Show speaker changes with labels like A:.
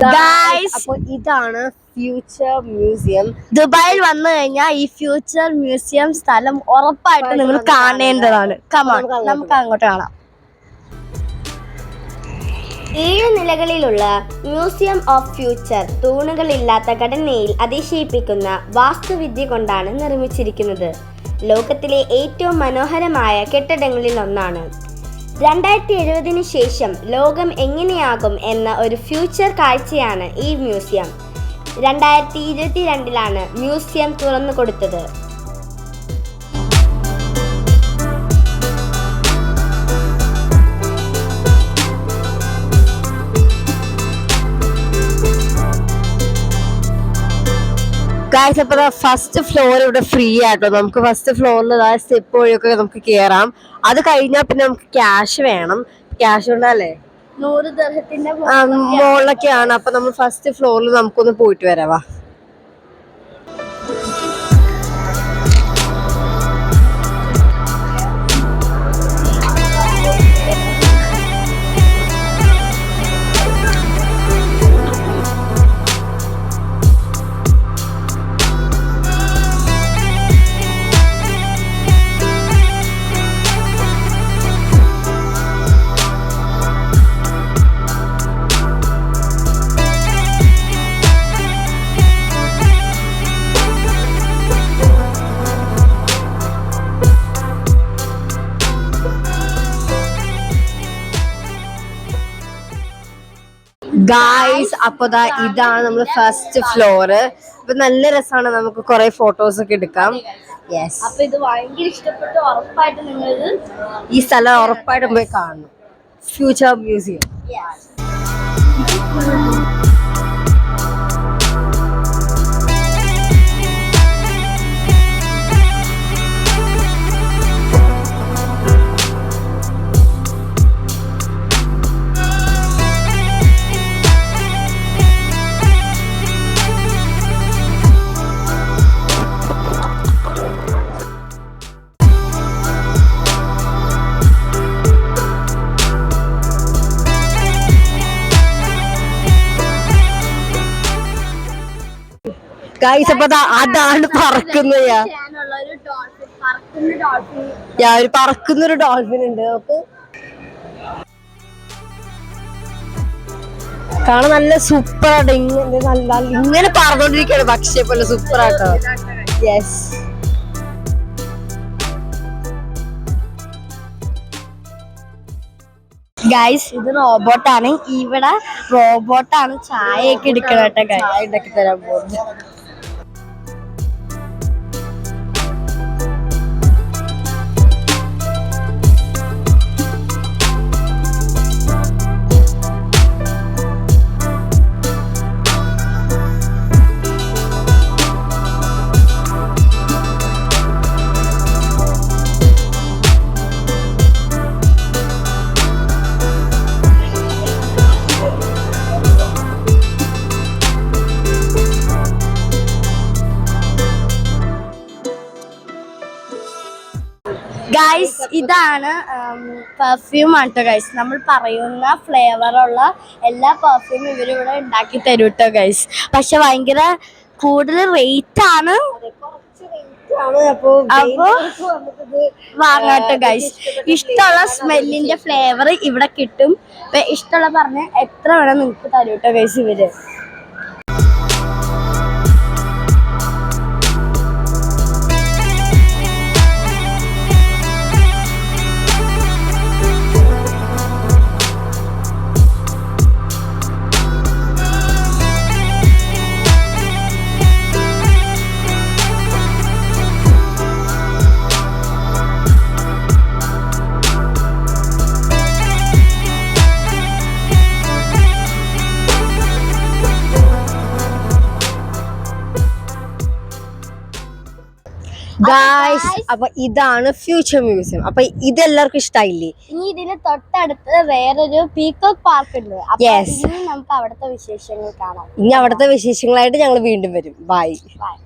A: അപ്പൊ ഇതാണ് future museum
B: ദുബായിൽ വന്നു കഴിഞ്ഞാൽ ഈ ഫ്യൂച്ചർ മ്യൂസിയം സ്ഥലം ഉറപ്പായിട്ട് നിങ്ങൾ കാണേണ്ടതാണ്. കമാ
A: നമുക്ക് അങ്ങോട്ട്
B: കാണാം.
C: ഏഴ് നിലകളിലുള്ള മ്യൂസിയം ഓഫ് ഫ്യൂച്ചർ തൂണുകളില്ലാത്ത ഘടനയിൽ അതിശയിപ്പിക്കുന്ന വാസ്തുവിദ്യ കൊണ്ടാണ് നിർമ്മിച്ചിരിക്കുന്നത്. ലോകത്തിലെ ഏറ്റവും മനോഹരമായ കെട്ടിടങ്ങളിൽ ഒന്നാണ് രണ്ടായിരത്തി എഴുപതിന് ശേഷം ലോകം എങ്ങനെയാകും എന്ന ഒരു ഫ്യൂച്ചർ കാഴ്ചയാണ് ഈ മ്യൂസിയം. രണ്ടായിരത്തി ഇരുപത്തിരണ്ടിലാണ് മ്യൂസിയം തുറന്നു കൊടുത്തത്
A: ഗായ്സ് അപ്പൊ ഫസ്റ്റ് ഫ്ലോർ ഇവിടെ ഫ്രീ ആട്ടോ. നമുക്ക് ഫസ്റ്റ് ഫ്ലോറിൽ സ്റ്റെപ്പ് വഴിയൊക്കെ നമുക്ക് കേറാം. അത് കഴിഞ്ഞാൽ പിന്നെ നമുക്ക് ക്യാഷ് വേണം. ക്യാഷ് ഉണ്ടല്ലേ
B: നൂറ് ദർഹത്തിന്റെ
A: ആ, മുകളിലൊക്കെയാണ് അപ്പൊ നമ്മൾ ഫസ്റ്റ് ഫ്ലോറിൽ നമുക്കൊന്ന് പോയിട്ട് വരാവാ ഗായ്സ് അപ്പൊ ദാ ഇതാണ് നമ്മൾ ഫസ്റ്റ് ഫ്ലോറ് അപ്പൊ നല്ല രസമാണ് നമുക്ക് കുറെ ഫോട്ടോസ് ഒക്കെ എടുക്കാം. യെസ്
B: അപ്പൊ ഇത് ഭയങ്കര ഇഷ്ടപ്പെട്ട്. ഉറപ്പായിട്ട് നിങ്ങൾ
A: ഈ സ്ഥലം ഉറപ്പായിട്ടും പോയി കാണണം. ഫ്യൂച്ചർ മ്യൂസിയം അപ്പൊ ദാ അതാണ് പറക്കുന്നത്
B: ഒരു പറക്കുന്ന ഡോൾഫിൻ
A: യാ ഒരു പറക്കുന്ന ഒരു ഡോൾഫിൻ ഉണ്ട് കാണാൻ നല്ല സൂപ്പർ ആട്ടോ. ഇങ്ങനെ നല്ല ഇങ്ങനെ പറഞ്ഞോണ്ടിരിക്കാണ് പക്ഷേ പോലെ സൂപ്പർ ആട്ടോ. യെസ്
B: ഗൈസ് ഇത് റോബോട്ടാണ് ഇവിടെ റോബോട്ടാണ് ചായയൊക്കെ എടുക്കണം കേട്ടോ.
A: ചായ ഉണ്ടാക്കി തരാൻ പോകുന്നു
B: ഗൈസ് ഇതാണ് പെർഫ്യൂം ആട്ടോ ഗൈസ് നമ്മൾ പറയുന്ന ഫ്ലേവറുള്ള എല്ലാ പെർഫ്യൂം ഇവരിവിടെ ഉണ്ടാക്കി തരും കേട്ടോ ഗൈസ് പക്ഷെ ഭയങ്കര കൂടുതൽ റേറ്റ് ആണ്.
A: അപ്പോ
B: വാങ്ങാട്ടോ ഗൈസ് ഇഷ്ടമുള്ള സ്മെല്ലിന്റെ ഫ്ലേവർ ഇവിടെ കിട്ടും. ഇഷ്ടമുള്ള പറഞ്ഞ എത്ര വേണം നിങ്ങൾക്ക് തരൂട്ടോ ഗൈസ് ഇവർ?
A: ഗായ്സ് അപ്പൊ ഇതാണ് ഫ്യൂച്ചർ മ്യൂസിയം അപ്പൊ ഇതെല്ലാവർക്കും ഇഷ്ടായില്ലേ?
B: ഇനി ഇതിന് തൊട്ടടുത്ത് വേറൊരു പീക്കോക്ക് പാർക്ക് ഉണ്ട്. യെസ് നമുക്ക് അവിടുത്തെ വിശേഷങ്ങൾ കാണാം.
A: ഇനി അവിടുത്തെ വിശേഷങ്ങളായിട്ട് ഞങ്ങൾ വീണ്ടും വരും. Bye
B: Bye.